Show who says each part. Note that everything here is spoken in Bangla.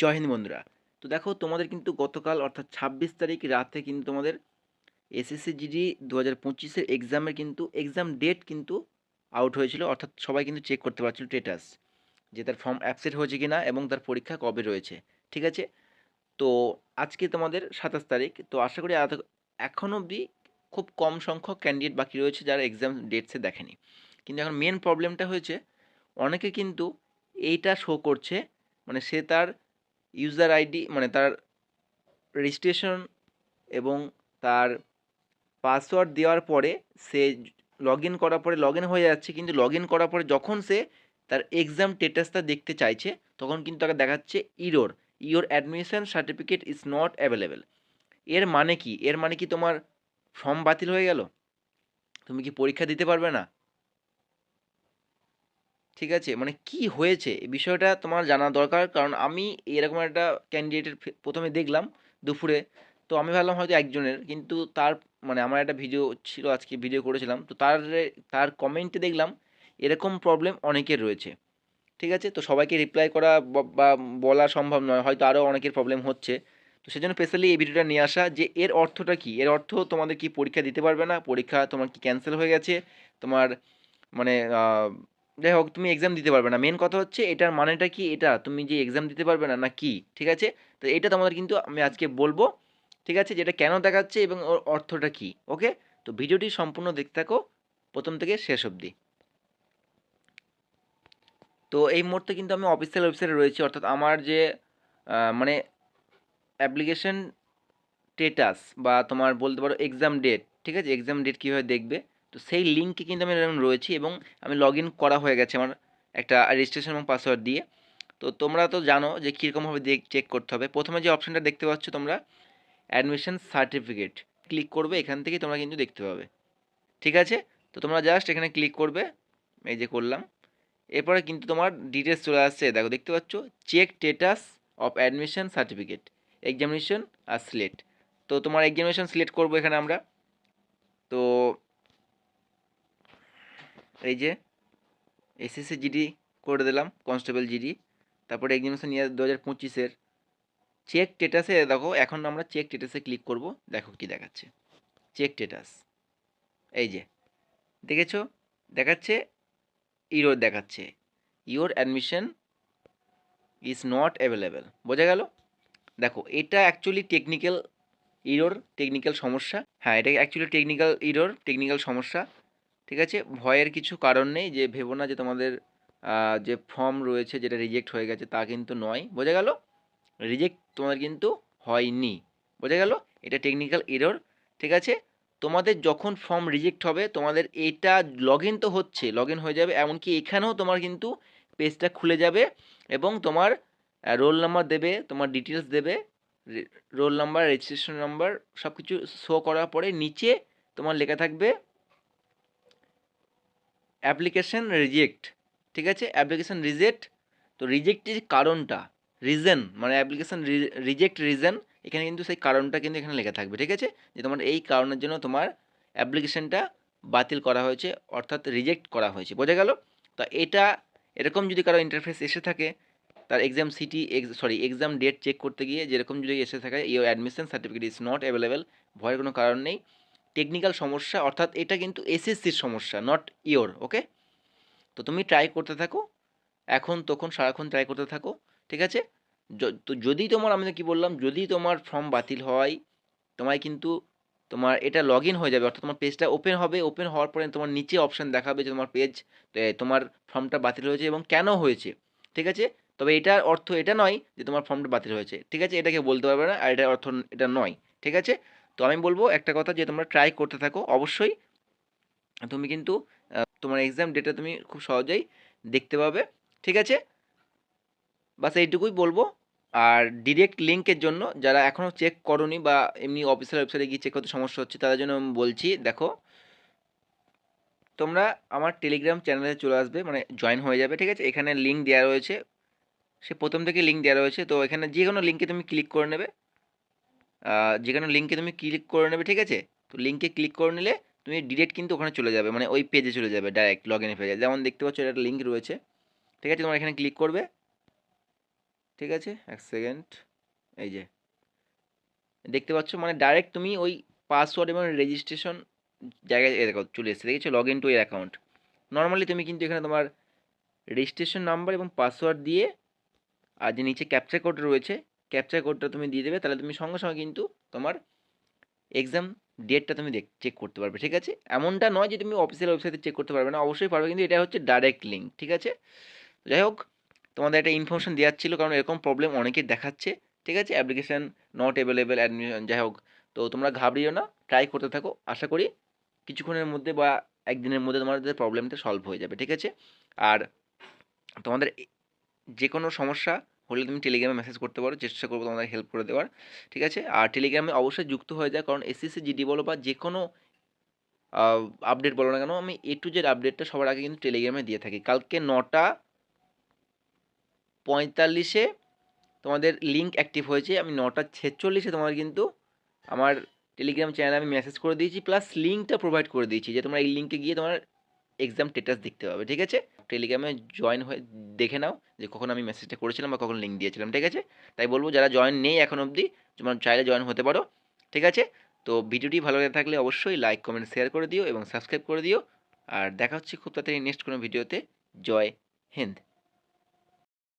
Speaker 1: জয় হিন্দ বন্ধুরা। তো দেখো, তোমাদের কিন্তু গতকাল অর্থাৎ ছাব্বিশ তারিখ রাতে কিন্তু তোমাদের এসএসসি জিডি দু হাজার পঁচিশের এক্সামের কিন্তু এক্সাম ডেট কিন্তু আউট হয়েছিল। অর্থাৎ সবাই কিন্তু চেক করতে পারছিল স্টেটাস যে তার ফর্ম অ্যাপসেট হয়েছে কি না এবং তার পরীক্ষা কবে রয়েছে। ঠিক আছে? তো আজকে তোমাদের সাতাশ তারিখ। তো আশা করি এখন অবধি খুব কম সংখ্যক ক্যান্ডিডেট বাকি রয়েছে যারা এক্সাম ডেটসে দেখেনি। কিন্তু এখন মেন প্রবলেমটা হয়েছে, অনেকে কিন্তু এইটা শো করছে মানে সে তার ইউজার আইডি মানে তার রেজিস্ট্রেশন এবং তার পাসওয়ার্ড দেওয়ার পরে সে লগ ইন করার পরে লগ ইন হয়ে যাচ্ছে, কিন্তু লগ ইন করার পরে যখন সে তার এক্সাম স্টেটাসটা দেখতে চাইছে, তখন কিন্তু তাকে দেখাচ্ছে error your admission certificate is not available এর মানে কি? এর মানে কি তোমার ফর্ম বাতিল হয়ে গেল? তুমি কি পরীক্ষা দিতে পারবে না? ঠিক আছে? মানে কি হয়েছে? এই বিষয়টা তোমার জানা দরকার। কারণ আমি এরকম একটা ক্যান্ডিডেটের প্রথমে দেখলাম দুপুরে। তো আমি ভাবলাম হয়তো একজনের। কিন্তু তার মানে আমার একটা ভিডিও ছিল, আজকে ভিডিও করেছিলাম। তো তার তার কমেন্টে দেখলাম এরকম প্রবলেম অনেকের রয়েছে। ঠিক আছে? তো সবাইকে রিপ্লাই করা বা বলা সম্ভব নয়। হয়তো আরও অনেকের প্রবলেম হচ্ছে। তো সেজন্য স্পেশালি এই ভিডিওটা নিয়ে আসা যে এর অর্থটা কি? এর অর্থ তোমাদের কি পরীক্ষা দিতে পারবে না? পরীক্ষা তোমার কি ক্যান্সেল হয়ে গেছে? তোমার মানে যাই হোক, তুমি এক্সাম দিতে পারবে না। মেন কথা হচ্ছে এটার মানেটা কি? এটা, তুমি যে এক্সাম দিতে পারবে না না কি? ঠিক আছে? তো এটা তোমাদের কিন্তু আমি আজকে বলব। ঠিক আছে? যেটা কেন দেখাচ্ছে এবং ওর অর্থটা কি? ওকে তো ভিডিওটি সম্পূর্ণ দেখতে থাকো। প্রথম থেকে শেষ অবধি। তো এই মুহূর্তে কিন্তু আমি অফিসিয়াল ওয়েবসাইটে রয়েছি। অর্থাৎ আমার যে মানে অ্যাপ্লিকেশন স্টেটাস বা তোমার বলতে পারো এক্সাম ডেট ঠিক আছে? এক্সাম ডেট কীভাবে দেখবে? তো সেই লিঙ্কে কিন্তু আমি এরকম রয়েছি এবং আমি লগ ইন করা হয়ে গেছে আমার একটা রেজিস্ট্রেশন এবং পাসওয়ার্ড দিয়ে। তো তোমরা তো জানো যে কীরকমভাবে চেক করতে হবে। প্রথমে যে অপশানটা দেখতে পাচ্ছ তোমরা অ্যাডমিশন সার্টিফিকেট ক্লিক করবে, এখান থেকে তোমরা কিন্তু দেখতে পাবে। ঠিক আছে? তো তোমরা জাস্ট এখানে ক্লিক করবে, এই যে করলাম। এরপরে কিন্তু তোমার ডিটেলস চলে আসছে। দেখো, দেখতে পাচ্ছ? Check status of admission certificate examination আর সিলেট তো তোমার এক্সামিনেশন সিলেক্ট করব এখানে আমরা। তো এই যে এসএসসি জিডি করে দিলাম কনস্টেবল জিডি তারপরে এক্সামিনেশন ইয়ার দু হাজার পঁচিশের চেক স্টেটাসে দেখো, এখন আমরা চেক স্টেটাসে ক্লিক করব, দেখো কি দেখাচ্ছে। চেক স্টেটাস এই যে, দেখেছ? দেখাচ্ছে ইরোর দেখাচ্ছে। Your admission is not available বোঝা গেল? দেখো, এটা অ্যাকচুয়ালি টেকনিক্যাল ইরোর টেকনিক্যাল সমস্যা। হ্যাঁ এটা অ্যাকচুয়ালি টেকনিক্যাল ইরোর টেকনিক্যাল সমস্যা। ঠিক আছে? ভয়ের কিছু কারণ নেই, যে ভেবো না যে তোমাদের যে ফর্ম রয়েছে যেটা রিজেক্ট হয়ে গেছে তা কিন্তু নয়। বোঝা গেল? রিজেক্ট তোমাদের কিন্তু হয়নি। বোঝা গেল? এটা টেকনিক্যাল এরর ঠিক আছে? তোমাদের যখন ফর্ম রিজেক্ট হবে, তোমাদের এটা লগ তো হচ্ছে লগ হয়ে যাবে, এমনকি এখানেও তোমার কিন্তু পেজটা খুলে যাবে এবং তোমার রোল নাম্বার দেবে, তোমার ডিটেলস দেবে রোল নাম্বার রেজিস্ট্রেশন নাম্বার সব কিছু শো করার পরে নিচে তোমার লেখা থাকবে অ্যাপ্লিকেশন রিজেক্ট, ঠিক আছে? অ্যাপ্লিকেশন রিজেক্ট, তো রিজেক্টের কারণটা, রিজন মানে অ্যাপ্লিকেশন রিজেক্ট রিজন, এখানে কিন্তু সেই কারণটা কিন্তু এখানে লেখা থাকবে, ঠিক আছে? যে তোমার এই কারণের জন্য তোমার অ্যাপ্লিকেশনটা বাতিল করা হয়েছে, অর্থাৎ রিজেক্ট করা হয়েছে, বোঝা গেল? তো এটা এরকম যদি কারও ইন্টারফেস এসে থাকে, তার exam city sorry exam date check করতে গিয়ে যেরকম যদি এসে থাকে your admission certificate is not available ভয়ের কোনো কারণ নেই। টেকনিক্যাল সমস্যা, অর্থাৎ এটা কিন্তু এসএসসির সমস্যা নট ইয়োর ওকে তো তুমি ট্রাই করতে থাকো, এখন, তখন, সারাক্ষণ ট্রাই করতে থাকো, ঠিক আছে? তো যদি তোমার, আমি কি বললাম, যদি তোমার ফর্ম বাতিল হয়, তোমায় কিন্তু তোমার এটা লগ ইন হয়ে যাবে, অর্থাৎ তোমার পেজটা ওপেন হবে ওপেন হওয়ার পরে তোমার নিচে অপশান দেখাবে যে তোমার পেজ তোমার ফর্মটা বাতিল হয়েছে এবং কেন হয়েছে, ঠিক আছে? তবে এটার অর্থ এটা নয় যে তোমার ফর্মটা বাতিল হয়েছে, ঠিক আছে? এটাকে বলতে পারবে না, আর এটার অর্থ এটা নয়, ঠিক আছে? তো আমি বলব একটা কথা যে তোমরা ট্রাই করতে থাকো। অবশ্যই তুমি কিন্তু তোমার এক্সাম ডেটটা তুমি খুব সহজেই দেখতে পাবে। ঠিক আছে? বাস এইটুকুই বলব। আর ডিরেক্ট লিঙ্কের জন্য যারা এখনও চেক করনি বা এমনি অফিসিয়াল ওয়েবসাইটে গিয়ে চেক করতে সমস্যা হচ্ছে, তাদের জন্য আমি বলছি, দেখো, তোমরা আমার টেলিগ্রাম চ্যানেলে চলে আসবে মানে জয়েন হয়ে যাবে, ঠিক আছে? এখানে লিঙ্ক দেওয়া রয়েছে। সে প্রথম থেকে লিঙ্ক দেওয়া রয়েছে, তো এখানে যে কোনো লিঙ্কে তুমি ক্লিক করে নেবে। যেখানে লিঙ্কে তুমি ক্লিক করে নেবে, ঠিক আছে? তো লিঙ্কে ক্লিক করে নিলে তুমি ডিরেক্ট কিন্তু ওখানে চলে যাবে মানে ওই পেজে চলে যাবে ডাইরেক্ট লগ ইন পেজে যেমন দেখতে পাচ্ছ, এটা একটা লিঙ্ক রয়েছে। ঠিক আছে, তোমার এখানে ক্লিক করবে।
Speaker 2: ঠিক আছে,
Speaker 1: এক সেকেন্ড এই যে। দেখতে পাচ্ছ মানে ডাইরেক্ট তুমি ওই পাসওয়ার্ড এবং রেজিস্ট্রেশন জায়গায় দেখো, চলে এসেছে। দেখেছ? Log in to your account normally তুমি কিন্তু এখানে তোমার রেজিস্ট্রেশন নাম্বার এবং পাসওয়ার্ড দিয়ে, আর যে নিচে ক্যাপচার কোড রয়েছে ক্যাপচার কোডটা তুমি দিয়ে দেবে, তাহলে তুমি সঙ্গে সঙ্গে কিন্তু তোমার এক্সাম ডেটটা তুমি দেখ চেক করতে পারবে, ঠিক আছে? এমনটা নয় যে তুমি অফিসিয়াল ওয়েবসাইটে চেক করতে পারবে না, অবশ্যই পারবে, কিন্তু এটা হচ্ছে ডাইরেক্ট লিঙ্ক ঠিক আছে? যাই হোক, তোমাদের একটা ইনফরমেশন দেওয়ার ছিল, কারণ এরকম প্রবলেম অনেকের দেখাচ্ছে, ঠিক আছে? অ্যাপ্লিকেশান নট অ্যাভেলেবেল অ্যাডমিশন যাই হোক, তো তোমরা ঘাবড়িও না ট্রাই করতে থাকো, আশা করি কিছুক্ষণের মধ্যে বা একদিনের মধ্যে তোমাদের প্রবলেমটা সলভ হয়ে যাবে, ঠিক আছে? আর তোমাদের যে কোনো সমস্যা হলে তুমি টেলিগ্রামে মেসেজ করতে পারো, চেষ্টা করব তোমাদের হেল্প করে দেওয়ার, ঠিক আছে? আর টেলিগ্রামে অবশ্যই যুক্ত হয়ে যায় কারণ এসএসসি জিডি বলো বা যে কোনো আপডেট বলো না কেন, আমি এ টু জেড আপডেটটা সবার আগে কিন্তু টেলিগ্রামে দিয়ে থাকি। কালকে নটা পঁয়তাল্লিশে তোমাদের লিঙ্ক অ্যাক্টিভ হয়েছে, আমি নটা ছেচল্লিশে তোমাদের কিন্তু আমার টেলিগ্রাম চ্যানেলে আমি মেসেজ করে দিয়েছি প্লাস লিঙ্কটা প্রোভাইড করে দিয়েছি, যে তোমরা এই লিঙ্কে গিয়ে তোমার এক্সাম স্টেটাস দেখতে পাবে, ঠিক আছে? টেলিগ্রামে জয়েন হয়ে দেখে নাও যে কখন আমি মেসেজটা করেছিলাম বা কখন লিঙ্ক দিয়েছিলাম, ঠিক আছে? তাই বলব যারা জয়েন নেই এখন অবধি, তোমরা চাইলে জয়েন হতে পারো, ঠিক আছে? তো ভিডিওটি ভালো লাগে থাকলে অবশ্যই লাইক কমেন্ট শেয়ার করে দিও এবং সাবস্ক্রাইব করে দিও। আর দেখা হচ্ছে খুব তাড়াতাড়ি নেক্সট কোনো ভিডিওতে জয় হিন্দ।